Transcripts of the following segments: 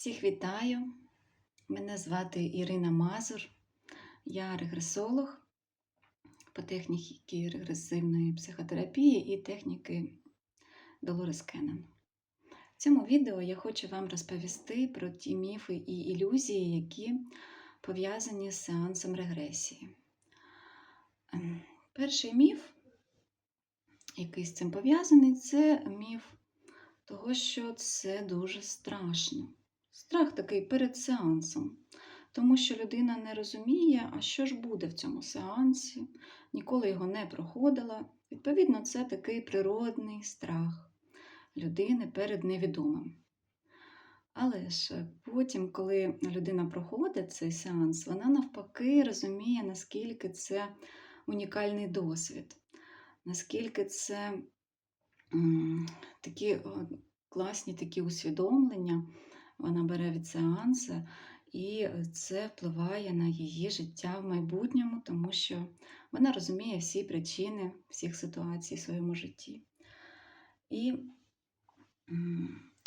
Всіх вітаю! Мене звати Ірина Мазур. Я регресолог по техніці регресивної психотерапії і техніки Долорес Кеннон. В цьому відео я хочу вам розповісти про ті міфи і ілюзії, які пов'язані з сеансом регресії. Ем, Перший міф, який з цим пов'язаний, це міф того, що це дуже страшно. Страх такий перед сеансом, тому що людина не розуміє, а що ж буде в цьому сеансі, ніколи його не проходила. Відповідно, це такий природний страх людини перед невідомим. Але ж потім, коли людина проходить цей сеанс, вона навпаки розуміє, наскільки це унікальний досвід, наскільки це такі класні такі усвідомлення вона бере від сеансу, і це впливає на її життя в майбутньому, тому що вона розуміє всі причини всіх ситуацій в своєму житті. І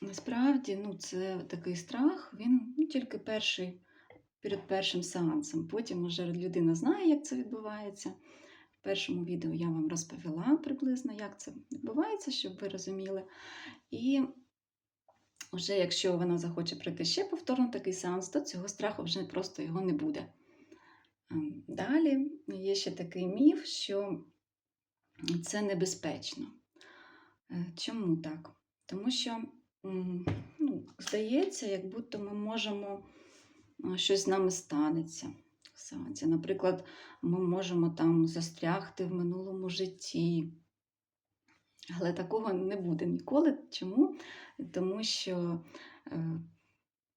насправді ну, це такий страх, він ну, тільки перший, перед першим сеансом. Потім вже людина знає, як це відбувається. В першому відео я вам розповіла приблизно, як це відбувається, щоб ви розуміли. І вже якщо вона захоче пройти ще повторно такий сеанс, то цього страху вже просто його не буде. Ем, Далі є ще такий міф, що це небезпечно. Е, Чому так? Тому що ну, здається, як будто ми можемо, щось з нами станеться. Наприклад, ми можемо там застрягти в минулому житті. Але такого не буде ніколи. Чому? Тому що е,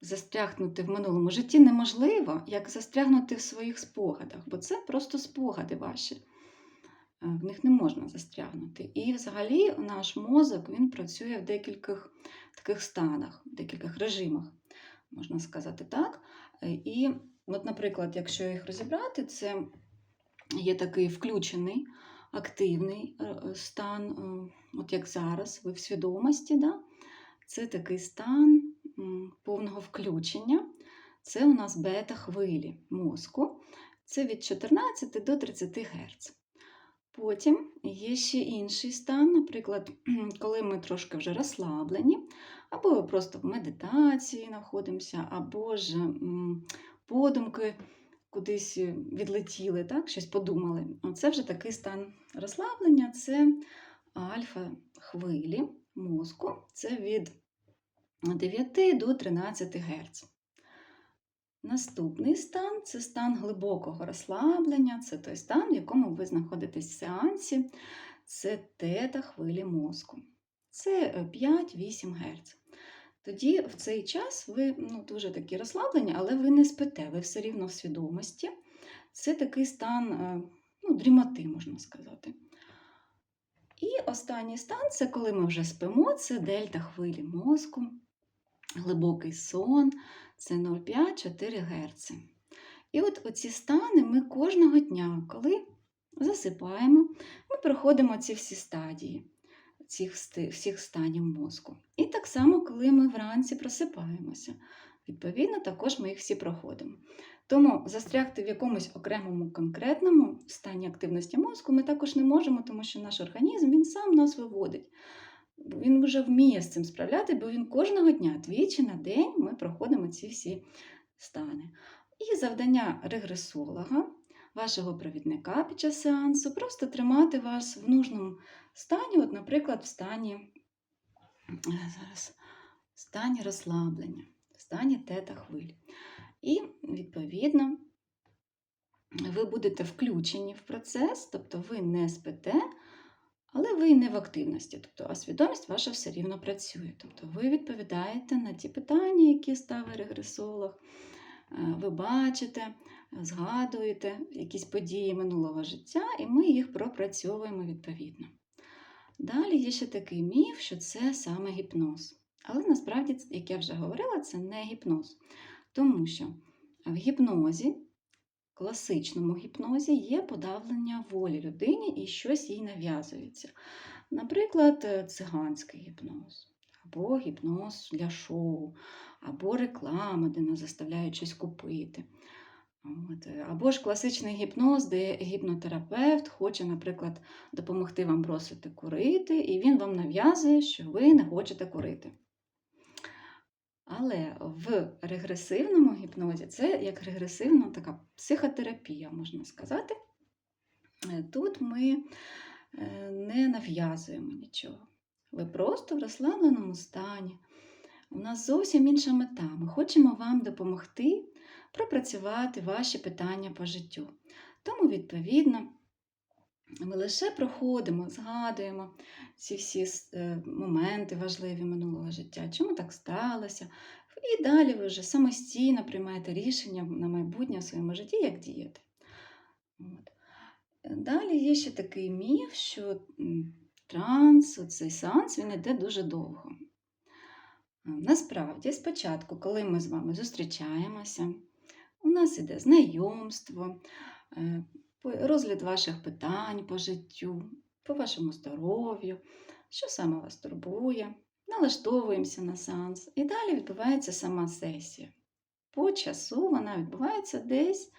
застрягнути в минулому житті неможливо, як застрягнути в своїх спогадах, бо це просто спогади ваші. Е, В них не можна застрягнути. І взагалі наш мозок він працює в декількох таких станах, в декількох режимах, можна сказати так. Е, І, от, наприклад, якщо їх розібрати, це є такий включений активний е, е, стан, е, от як зараз, ви в свідомості, да? це такий стан повного включення. Це у нас бета-хвилі мозку. Це від 14 до 30 Гц. Потім є ще інший стан, наприклад, коли ми трошки вже розслаблені, або просто в медитації знаходимося, або ж подумки кудись відлетіли, так, щось подумали. Це вже такий стан розслаблення, це альфа-хвилі мозку, це від 9 до 13 Гц. Наступний стан це стан глибокого розслаблення, це той стан, в якому ви знаходитесь в сеансі, це тета хвилі мозку. Це 5-8 Гц. Тоді в цей час ви ну, дуже такі розслаблені, але ви не спите, ви все рівно в свідомості. Це такий стан е, ну, дрімоти, можна сказати. І останній стан це коли ми вже спимо, це дельта хвилі мозку, глибокий сон, це 0,5-4 Гц. І от оці стани ми кожного дня, коли засипаємо, ми проходимо ці всі стадії цих всіх станів мозку. І так само, коли ми вранці просипаємося. Відповідно, також ми їх всі проходимо. Тому застрягти в якомусь окремому конкретному стані активності мозку ми також не можемо, тому що наш організм він сам нас виводить. Він вже вміє з цим справляти, бо він кожного дня, двічі на день, ми проходимо ці всі стани. І завдання регресолога, вашого провідника під час сеансу, просто тримати вас в нужному стані, от, наприклад, в стані, е, зараз, в стані розслаблення, в стані тета хвиль. І, відповідно, ви будете включені в процес, тобто ви не спите, але ви не в активності. Тобто, а свідомість ваша все рівно працює. Тобто ви відповідаєте на ті питання, які ставить регресолог. Е, Ви бачите, згадуєте якісь події минулого життя, і ми їх пропрацьовуємо відповідно. Далі є ще такий міф, що це саме гіпноз. Але насправді, як я вже говорила, це не гіпноз. Тому що в гіпнозі, класичному гіпнозі, є подавлення волі людині і щось їй нав'язується. Наприклад, циганський гіпноз, або гіпноз для шоу, або реклама, де нас заставляють щось купити. От. е, Або ж класичний гіпноз, де гіпнотерапевт хоче, наприклад, допомогти вам бросити курити, і він вам нав'язує, що ви не хочете курити. Але в регресивному гіпнозі це як регресивна така психотерапія, можна сказати. Е, Тут ми е, не нав'язуємо нічого. Ви просто в розслабленому стані. У нас зовсім інша мета. Ми хочемо вам допомогти пропрацювати ваші питання по життю. Тому, відповідно, ми лише проходимо, згадуємо ці всі е, моменти важливі минулого життя, чому так сталося. І далі ви вже самостійно приймаєте рішення на майбутнє в своєму житті, як діяти. От. Далі є ще такий міф, що транс, цей сеанс, він йде дуже довго. Насправді, спочатку, коли ми з вами зустрічаємося, у нас іде знайомство, е, розгляд ваших питань по життю, по вашому здоров'ю, що саме вас турбує, налаштовуємося на сеанс. І далі відбувається сама сесія. По часу вона відбувається десь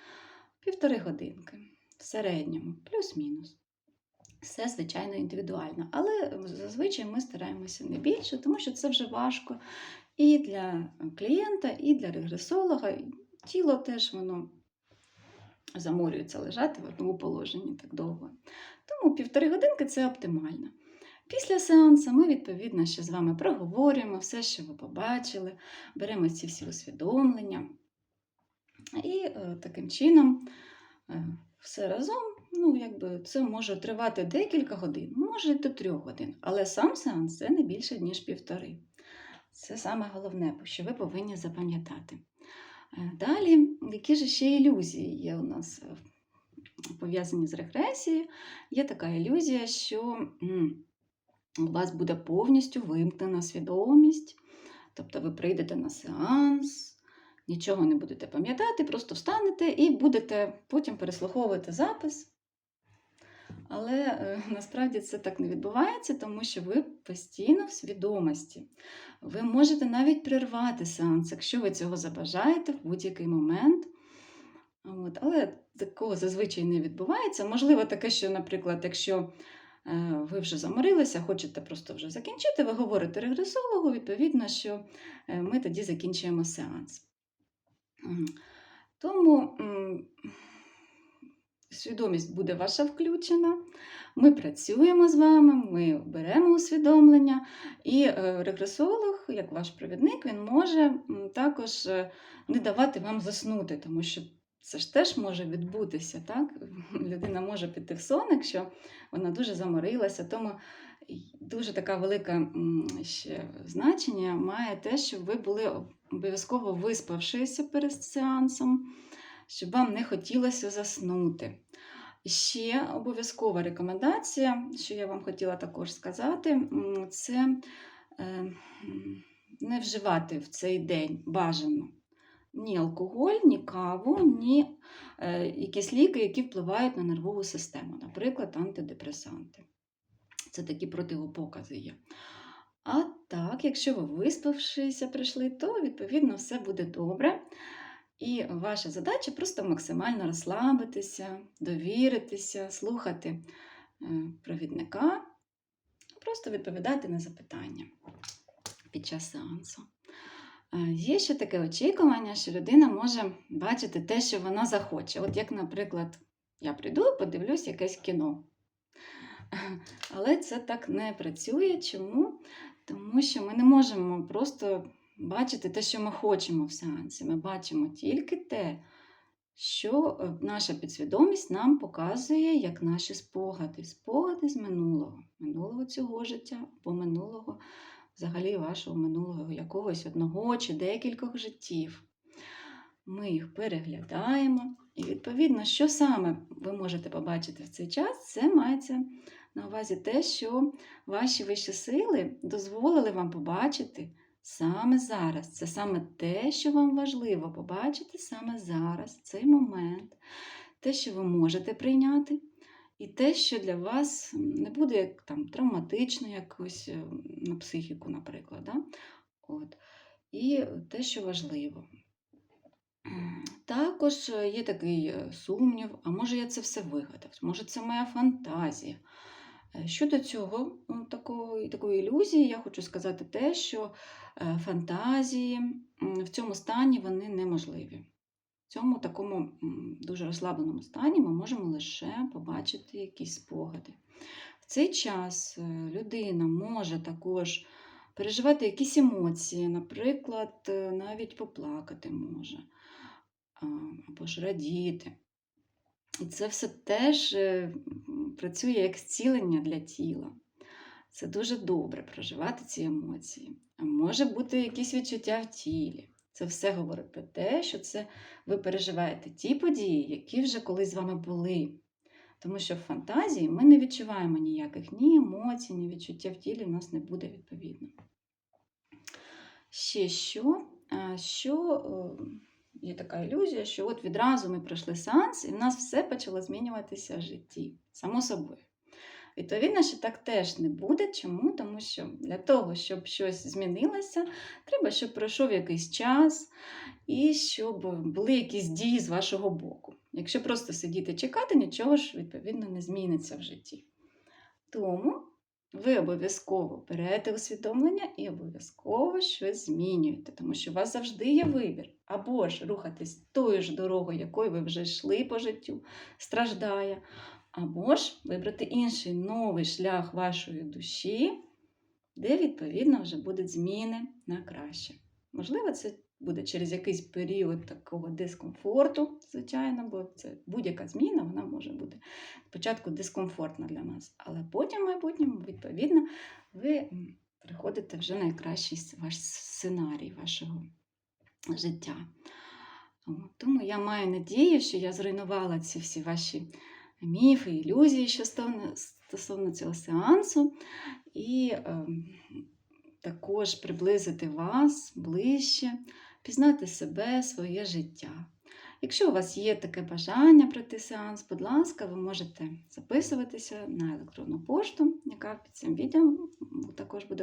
півтори годинки в середньому, плюс-мінус. Все, звичайно, індивідуально, але зазвичай ми стараємося не більше, тому що це вже важко і для клієнта, і для регресолога. Тіло теж воно заморюється лежати в одному положенні так довго. Тому півтори годинки це оптимально. Після сеансу ми, відповідно, ще з вами проговорюємо все, що ви побачили, беремо ці всі усвідомлення. І е, таким чином е, все разом, ну, якби це може тривати декілька годин, може до трьох годин, але сам сеанс це не більше, ніж півтори. Це саме головне, що ви повинні запам'ятати. Е, Далі, які ж ще ілюзії є у нас е, пов'язані з регресією? Є така ілюзія, що у вас буде повністю вимкнена свідомість, тобто ви прийдете на сеанс, нічого не будете пам'ятати, просто встанете і будете потім переслуховувати запис. Але е, насправді це так не відбувається, тому що ви постійно в свідомості. Ви можете навіть прервати сеанс, якщо ви цього забажаєте в будь-який момент. От. Але такого зазвичай не відбувається. Можливо, таке, що, наприклад, якщо е, ви вже заморилися, хочете просто вже закінчити, ви говорите регресологу, відповідно, що е, ми тоді закінчуємо сеанс. Тому свідомість буде ваша включена. Ми працюємо з вами, ми беремо усвідомлення, і е, регресолог, як ваш провідник, він може також е, не давати вам заснути, тому що це ж теж може відбутися. Так? Людина може піти в сон, якщо вона дуже заморилася. Тому дуже така велика ще значення має те, щоб ви були обов'язково виспавшися перед сеансом, щоб вам не хотілося заснути. Ще обов'язкова рекомендація, що я вам хотіла також сказати, це е, не вживати в цей день бажано ні алкоголь, ні каву, ні е, якісь ліки, які впливають на нервову систему, наприклад, антидепресанти. Це такі противопокази є. А так, якщо ви виспавшися прийшли, то відповідно все буде добре. І ваша задача просто максимально розслабитися, довіритися, слухати е, провідника, просто відповідати на запитання під час сеансу. Е, Є ще таке очікування, що людина може бачити те, що вона захоче. От як, наприклад, я прийду, і подивлюсь якесь кіно. Але це так не працює. Чому? Тому що ми не можемо просто бачити те, що ми хочемо в сеансі. Ми бачимо тільки те, що е, наша підсвідомість нам показує як наші спогади, спогади з минулого, минулого цього життя або минулого, взагалі вашого минулого якогось одного чи декількох життів. Ми їх переглядаємо, і відповідно, що саме ви можете побачити в цей час, це мається на увазі те, що ваші вищі сили дозволили вам побачити саме зараз. Це саме те, що вам важливо побачити саме зараз, цей момент, те, що ви можете прийняти, і те, що для вас не буде як там травматично якось е, на психіку, наприклад. Да? От. І те, що важливо. Також е, є такий е, сумнів, а може я це все вигадав, може це моя фантазія. Е, Щодо цього ну, такої, такої ілюзії, я хочу сказати те, що е, фантазії в цьому стані вони неможливі. В цьому такому дуже розслабленому стані ми можемо лише побачити якісь спогади. В цей час е, людина може також переживати якісь емоції, наприклад, е, навіть поплакати може, або ж радіти. І це все теж е, працює як зцілення для тіла. Це дуже добре проживати ці емоції. А Може бути якісь відчуття в тілі. Це все говорить про те, що це ви переживаєте ті події, які вже колись з вами були. Тому що в фантазії ми не відчуваємо ніяких ні емоцій, ні відчуття в тілі в нас не буде відповідно. Ще що? Що е, є така ілюзія, що от відразу ми пройшли сеанс, і в нас все почало змінюватися в житті, само собою. Відповідно, що так теж не буде. Чому? Тому що для того, щоб щось змінилося, треба, щоб пройшов якийсь час і щоб були якісь дії з вашого боку. Якщо просто сидіти чекати, нічого ж відповідно не зміниться в житті. Тому ви обов'язково берете усвідомлення і обов'язково щось змінюєте, тому що у вас завжди є вибір. Або ж рухатись тою ж дорогою, якою ви вже йшли по життю, страждає, або ж вибрати інший новий шлях вашої душі, де, відповідно, вже будуть зміни на краще. Можливо, це буде через якийсь період такого дискомфорту, звичайно, бо це будь-яка зміна, вона може бути спочатку дискомфортна для нас, але потім, в майбутньому, відповідно, ви приходите вже на найкращий ваш сценарій вашого життя. Тому я маю надію, що я зруйнувала ці всі ваші міфи, ілюзії, що стосовно, цього сеансу, і ем, також приблизити вас ближче, пізнати себе, своє життя. Якщо у вас є таке бажання пройти сеанс, будь ласка, ви можете записуватися на електронну пошту, яка під цим відео також буде